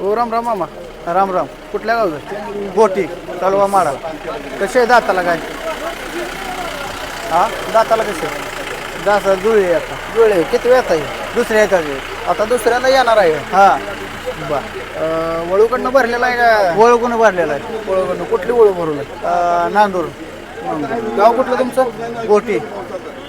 हो राम राम मामा. राम राम. कुठल्या गावचं? गोटी तलवा माडा. कसे आहे दाताला काय? हा? दाताला कसे? दासा जुळे आता. जुळे. किती वेळ आहे? दुसऱ्या येतात. आता दुसऱ्यांदा येणार आहे. हा. बर. वळूकडनं भरलेला आहे का? वळूकडनं भरलेला आहे. वळूकडनं. कुठली वळू भरून नांदूर. गाव कुठलं तुमचं? गोटी.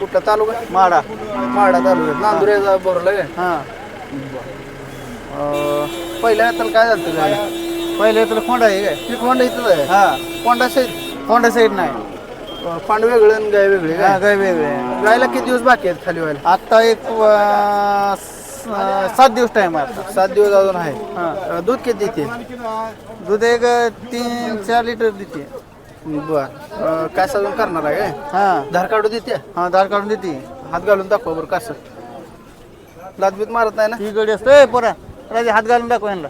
कुठला तालुका? माडा. माडा तालुका. नांदुरे भरलं काय हां. पहिल्या तर काय झालं काय पहिल्या तर खोंडा आहे काय? ती खोंडा इथं आहे. हा. खोंडा साईड खोंडा साईड नाही. पांड वेगळं आणि गाय वेगळे गाय वेगळे गायला किती दिवस बाकी आहेत खाली व्हायला? आता एक सात दिवस टाइम आहे आता. सात दिवस अजून आहे. दूध किती देते? दूध एक तीन चार लिटर देते. बर. काय साजून करणार आहे काय? हा. धार काढून देते? हा धार काढून देते. हात घालून दाखवा बरं कसं. लादबीत मारत नाही ना? ही गडी असतो पोरा. राजे हात घालून दाखवा यांना.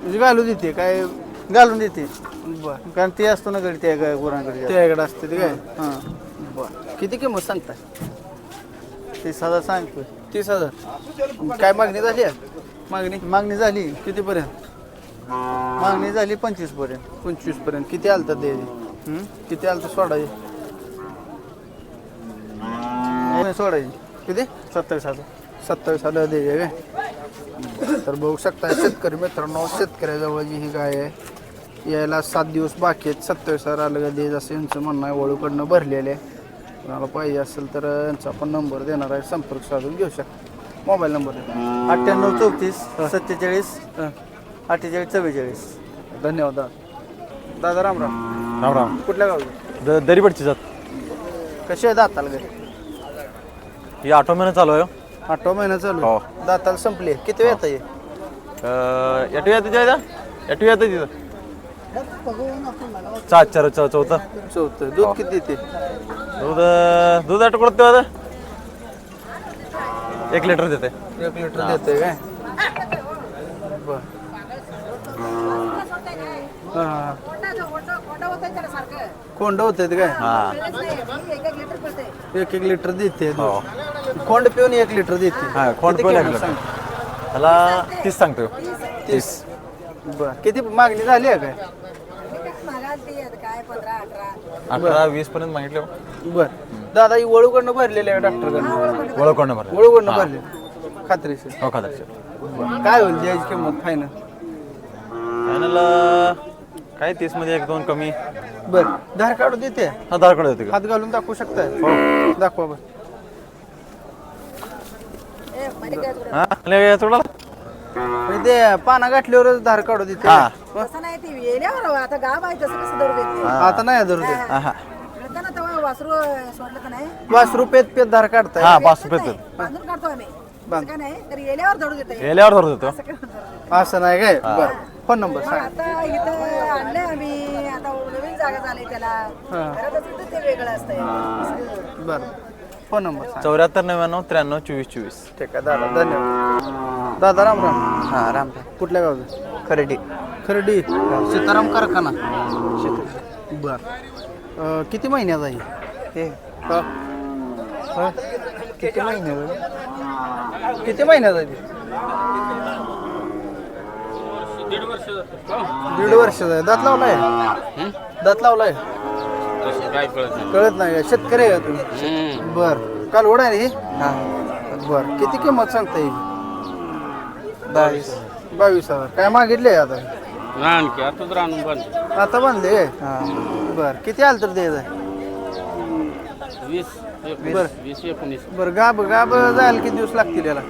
म्हणजे घालून देते काय? घालून देते. बर. कारण ते असतो ना गडी त्या गुरांकडे त्याकडे असते ते काय? हां. बर. किती किंमत सांगताय? तीस हजार सांगतोय. तीस हजार. काय मागणी झाली आहे? मागणी? मागणी झाली. कितीपर्यंत? मागणी झाली पंचवीसपर्यंत पंचवीसपर्यंत किती आलतात ते? किती आलतं सोडायचे? सोडायची. किती? सत्तावीस हजार. सत्तावीस हजार द्यायचे काय तर बघू शकता शेतकरी मित्रांनो शेतकऱ्याजवळ जी ही गाय आहे. यायला सात दिवस बाकी आहेत. सत्तावीस हजार आलं का द्यायचं असं यांचं म्हणणं आहे वळूकडनं भरलेले आहे. कोणाला पाहिजे असेल तर यांचा आपण नंबर देणार आहे. संपर्क साधून घेऊ शकता. मोबाईल नंबर अठ्ठ्याण्णव चौतीस सत्तेचाळीस अठ्ठेचाळीस चव्वेचाळीस. धन्यवाद दादा. दादा राम राम. राम राम. कुठल्या गावी द दरीपडची जात कशी आहे दाताला घरी? ही आठवा महिना चालू आहे आठवा महिना चालू हो. आहे. दाताला संपली किती वेळ आहे? एटू येतं जायचा एटू येतं तिथं? चार चार चौ चौथा. चौथं. दूध किती देते दूध अं, दूध आठ करत तेव्हा एक लिटर देते. एक लिटर देते काय? बर. हा. कोंड होते काय? हा. एक एक लिटर देते हो. कोंड पिऊन एक लिटर देते हा खोंड एक लिटर. त्याला तीस सांगतो तीस. बर. किती मागणी झाली आहे काय? अठरा वीस पर्यंत मागितले. बर. दादा ही वळूकडनं भरलेले आहे डॉक्टरकडनं. ओळख भरले वळूकडनं भरले खात्रीशीर. हो खात्री बरं. काय होईल द्यायची किंमत? फायनल फायनल काय तीसमध्ये एक दोन कमी. बर. धार काढून देते. हा दारकडे होते का? हात घालून दाखवू शकताय? दाखवा बर. हा? थोडा ते पाना गाठल्यावरच धार काढू देते. हा. तसं नाही ती येण्यावर आता गाव आहे तसं कसं दर देते? आता नाही धरू दे हा. हा. कळतं ना तेव्हा वासरू सोडलं तर नाही? पाच रुपयात पेत धार काढताय. हा पाच रुपये नाही, बांधून काढतो आम्ही. काय नाही? तर येल्यावर दडू देते. गेल्यावर धरत होतो असं नाही काय? बर. फोन नंबर मग सांग. आता इथं आणलंय आम्ही. आता नवीन जागा झाली त्याला. हा. ते वेगळं असतंय. बर. फोन नंबर चौऱ्याहत्तर नव्याण्णव त्र्याण्णव चोवीस चोवीस. ठीक आहे दादा धन्यवाद. दादा राम राम. हा राम कुठल्या गावचं? खरेडी. खर्डी. सीताराम कारखाना. बर. किती महिन्याचा आहे? हे? किती महिने किती महिन्याचा आहे? दीड वर्षाचा आहे दात लावलाय? दात लावलाय? कळत नाही. का? शेतकरी आहे का तुम्ही? बर. काल ओढ आहे रे ही? हा बर. किती किंमत सांगता येईल? बावीस. बावीस हजार. काय मागितले आता? आणखी आताच राहून बंद. आता बांधले हा. बर. किती आलं तर द्यायचं वीस बर. वीस एकोणीस. बरं. गाब गाब जायला किती दिवस लागतील याला?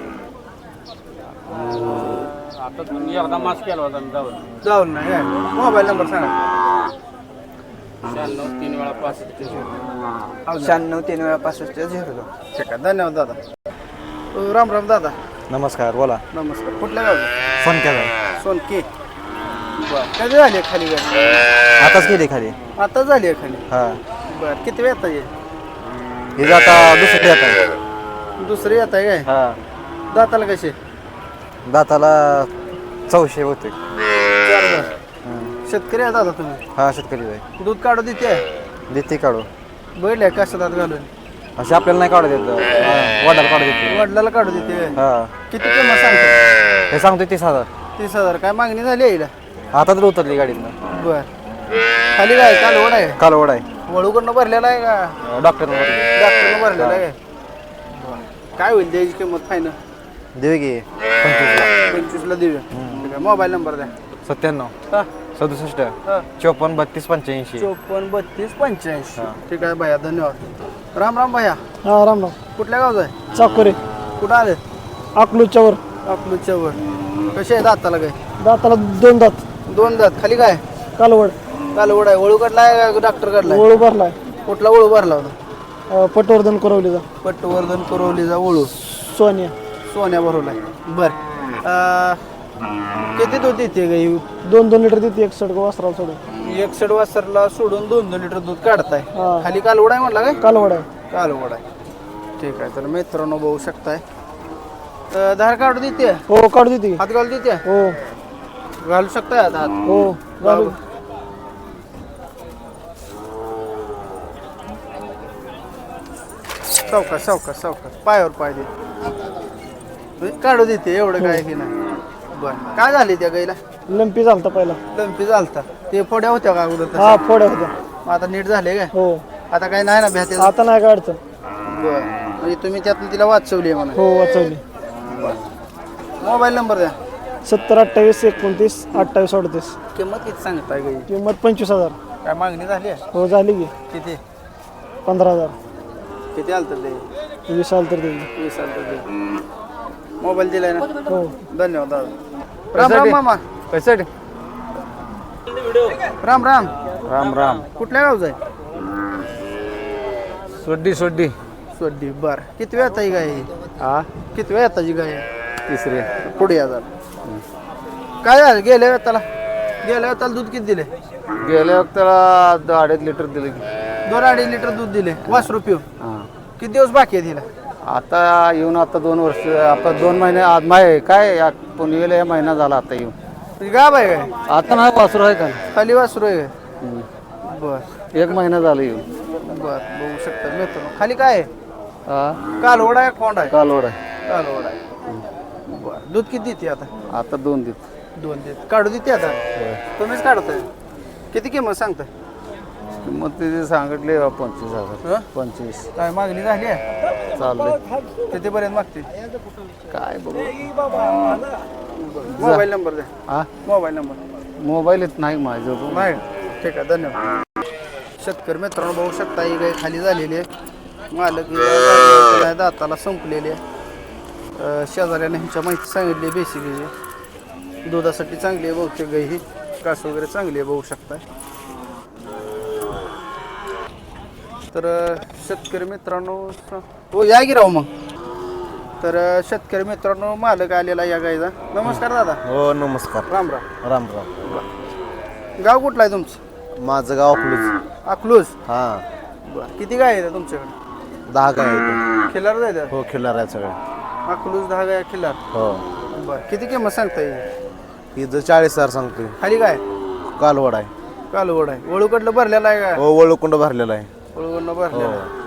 आता तुम्ही एकदा मास केला होता मी जाऊन जाऊन नाही काय मोबाईल नंबर सांगा. शहाण्णव तीन वेळा पासष्ट शहाण्णव तीन वेळा पासष्ट झिरो. दोन ठीक आहे धन्यवाद दादा. अ, राम राम दादा. नमस्कार बोला. नमस्कार. कुठल्या गावचं? फोन केला सोनके. बर कधी झाली आहे खाली गाडी? आताच गेली खाली आता झाली आहे खाली हा. बर किती वेळ येता येईल हे जाता दुसरी आता दुसरी येत आहे काय? हा. दाताला कसे दाताला चौशे होते. शेतकरी आहे दादा तुम्ही? हा शेतकरी बाई दूध काढू देते? देते काढू बैल आहे कसं दात घालून? असे आपल्याला नाही काढू देत. वडाला काढू देते. वडिलाला काढू देते? हा. किती किंमत सांगतो? हे सांगतोय तीस हजार. तीस हजार. काय मागणी झाली आहे? आता तर उतरली गाडीतनं. बर. खाली काय? कालवड आहे? काल वडा आहे. वळूकडनं भरलेला आहे का? डॉक्टर डॉक्टरनं भरलेला आहे. काय? बरं. काय होईल द्यायची किंमत फायनल घे पंचवीसला. पंचवीसला देऊया. ठीक आहे मोबाईल नंबर द्या. सत्त्याण्णव. हा. सदुसष्ट. हा. चोपन्न बत्तीस पंच्याऐंशी. चोपन्न बत्तीस पंच्याऐंशी. ठीक आहे भैया धन्यवाद. राम राम भैया. हा राम राम. कुठल्या गावचा आहे? चाकोरे. कुठं आले? अकलूजच्या वर अकलूजच्या वर कसे आहे दाताला काय? दाताला दोन दात. दोन दात. खाली काय? कालवड. कालवड आहे. वळू काढलाय का डॉक्टर काढलाय? वळू भरलाय. कुठला वळू भरला होता? अं, पटवर्धन करवलीचा. पटवर्धन कोरवलीचा वळू सोनिया. सोन्या भरवलाय. बर. अं, किती दूध देते गाई दोन दोन लिटर देते एक सडक वासराला सोडून. एकसठ वासरला सोडून दोन दोन लिटर दूध काढताय. हा. खाली कालवड आहे म्हणला काय? कालवड आहे. कालवड आहे. ठीक आहे तर मित्रांनो बघू शकताय. तर धार काढू देते? हो काढू देते. हात घालू देते? हो. घालू शकताय आता हात. हो घालू. सावकाश सावकाश सावकाश. पायावर पाय दे. म्हणजे काढू देते एवढं काय हे नाही. बर काय झाले त्या गाईला? लंपी झालता पहिला. लंपी झालता. ते फोड्या होत्या का अगोदर तशा? हा फोड्या होत्या. मग आता नीट झाले काय? हो. आता काय नाही ना भ्याते आता नाही काय अडचण. बर. म्हणजे तुम्ही त्यातून तिला वाचवली म्हणा. हो वाचवली. मोबाईल नंबर द्या. सत्तर अठ्ठावीस एकोणतीस अठ्ठावीस अडतीस. किंमत किती सांगताय गाई? किंमत पंचवीस हजार. काय मागणी झाली आहे? हो झाली की. किती? पंधरा हजार. किती आलं तर ते? वीस आलं तर देईल वीस आलं तर ते. मोबाईल दिलाय ना? हो. धन्यवाद दादा. राम राम मामा. कशासाठी राम राम. राम राम. कुठल्या गावचं आहे? Soddy Soddy. सोड्डी बर. किती वेळ ही गाय? आहे? हा? किती वेळ आताची गाय? आहे? तिसरे. पुढे या जरा. काय झालं? गेल्या वेळाला? गेल्या वेळाला दूध किती दिले? गेल्या वक्ताला अडीच लिटर दिले दोन अडीच लिटर दूध दिले. वास रुपये किती दिवस बाकी आहे तिला? आता येऊन आता दोन वर्ष आता दोन महिने आज माय काय या पुणेला या महिना झाला आता येऊन. गाव आहे काय? आता नाही वासरू आहे का? खाली वासरू आहे बर. एक महिना झाला येऊन. बर बघू शकता. मित्रांनो खाली काय आहे? हा? कालवड आहे कोंड आहे? कालवड आहे. कालवड आहे. बर. दूध किती देते आता? आता दोन देत. दोन देत. काढू देते आता? तुम्हीच काढताय? किती किंमत सांगताय? मग ते सांगितले पंचवीस हजार. हं? पंचवीस. काय मागणी झाली आहे? चालले कितीपर्यंत मागते? काय बघू. मोबाईल नंबर द्या हा? Mobile number. मोबाईलच नाही माझं नाही. ठीक आहे धन्यवाद. शेतकरी मित्रांनो बघू शकता ही गाय खाली झालेली आहे. मालक दाताला संपलेली शेजाऱ्याने ह्यांच्या माहिती सांगितली बेसिकली दुधासाठी चांगली आहे बहुतेक गाय ही. कास वगैरे चांगली आहे बघू शकता. तर शेतकरी मित्रांनो हो या की राव मग. तर शेतकरी मित्रांनो मालक आलेला या गायचा नमस्कार दादा. हो नमस्कार. राम राम. राम राम. गाव कुठलं आहे तुमचं? माझं गाव अकलूच अकलूज? हा. बरं. किती गाय आहेत तुमच्याकडे? दहा आहे खिल्लार जायचं हो खिल्लार आहे सगळे. अकलूज दहा गाय खिल्लार हो. बरं. किती किंमत सांगता येईल इथं चाळीस हजार सांगतोय. खाली काय? कालवड आहे. कालवड आहे. वळूकडलं भरलेला आहे का? हो वळकुंड भरलेला आहे. वळूकडलं भरलेला आहे.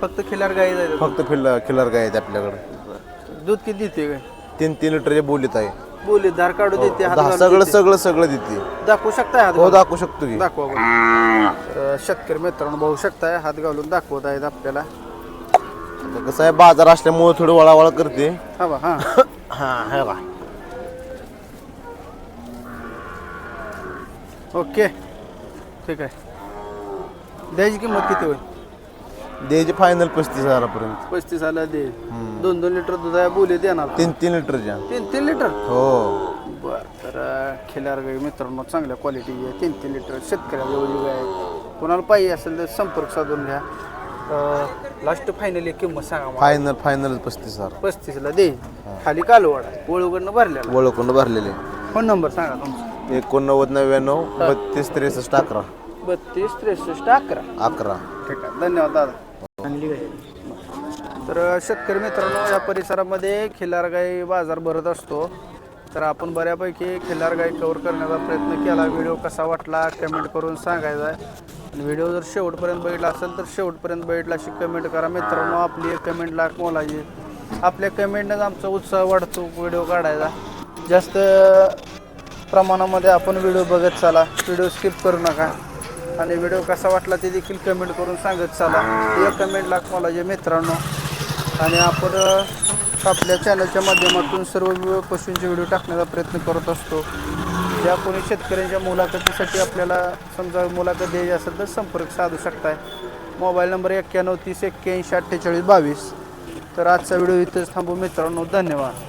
फक्त खिल्लार गाय जायचं फक्त खिल्लार खिल्लार गाय आहेत आपल्याकडे. दूध किती देते काय तीन तीन लिटरचे बोलीत आहे बोली धार काढू देते हात दहा घालून सगळं देते. सगळं सगळं देते. दाखवू शकताय हात हो घालून? दाखवू शकतो की. दाखवा बरं. शेतकरी मित्रांनो बघू शकताय हात घालून दाखवत आहेत आपल्याला. आता कसं आहे बाजार असल्यामुळे थोडं वळावळ करते. हा बा हा. हा हे बा. ओके. ठीक आहे. द्यायची किंमत किती होईल? द्यायचे फायनल पस्तीस हजारापर्यंत. पस्तीस आला दे. दोन दोन लिटर दूध आहे बोली देणार तीन तीन लिटरच्या तीन तीन लिटर? हो. बर तर खिलार गाई मित्रांनो चांगल्या क्वालिटी आहे. तीन तीन लिटर शेतकऱ्याजवळ जी गाय आहे. कोणाला पाहिजे असेल तर संपर्क साधून घ्या. लास्ट फायनली किंमत सांगा मला. फायनल फायनल पस्तीस हजार. पस्तीसला दे. खाली कालवड आहे. वळूकडनं भरलेला. वळकुंड भरलेले फोन नंबर सांगा तुमचा. एकोणनव्वद नव्याण्णव बत्तीस त्रेसष्ट अकरा. बत्तीस त्रेसष्ट अकरा. अकरा. ठीक आहे. धन्यवाद दादा. चांगली गाय तर शेतकरी मित्रांनो या परिसरामध्ये खिल्लार गाई बाजार भरत असतो. तर आपण बऱ्यापैकी खिल्लार गाई कव्हर करण्याचा प्रयत्न केला. व्हिडिओ कसा वाटला कमेंट करून सांगायचा आणि व्हिडिओ जर शेवटपर्यंत बघितला असेल तर शेवटपर्यंत बघितला अशी कमेंट करा. मित्रांनो आपली एक कमेंट लाख मोलाची आपल्या कमेंटनेच आमचा उत्साह वाढतो व्हिडिओ काढायचा. जास्त प्रमाणामध्ये आपण व्हिडिओ बघत चाला. व्हिडिओ स्किप करू नका. आणि व्हिडिओ कसा वाटला ते देखील कमेंट करून सांगत चला. या कमेंट लाख मित्रांनो. आणि आपण आपल्या चॅनलच्या माध्यमातून सर्व व्हिडिओ पशूंचे व्हिडिओ टाकण्याचा प्रयत्न करत असतो. ज्या कोणी शेतकऱ्यांच्या मुलाखतीसाठी आपल्याला समजा मुलाखत द्यायची असेल तर संपर्क साधू शकताय. मोबाईल नंबर एक्क्याण्णव तीस एक्क्याऐंशी अठ्ठेचाळीस बावीस. तर आजचा व्हिडिओ इथेच थांबू मित्रांनो. धन्यवाद.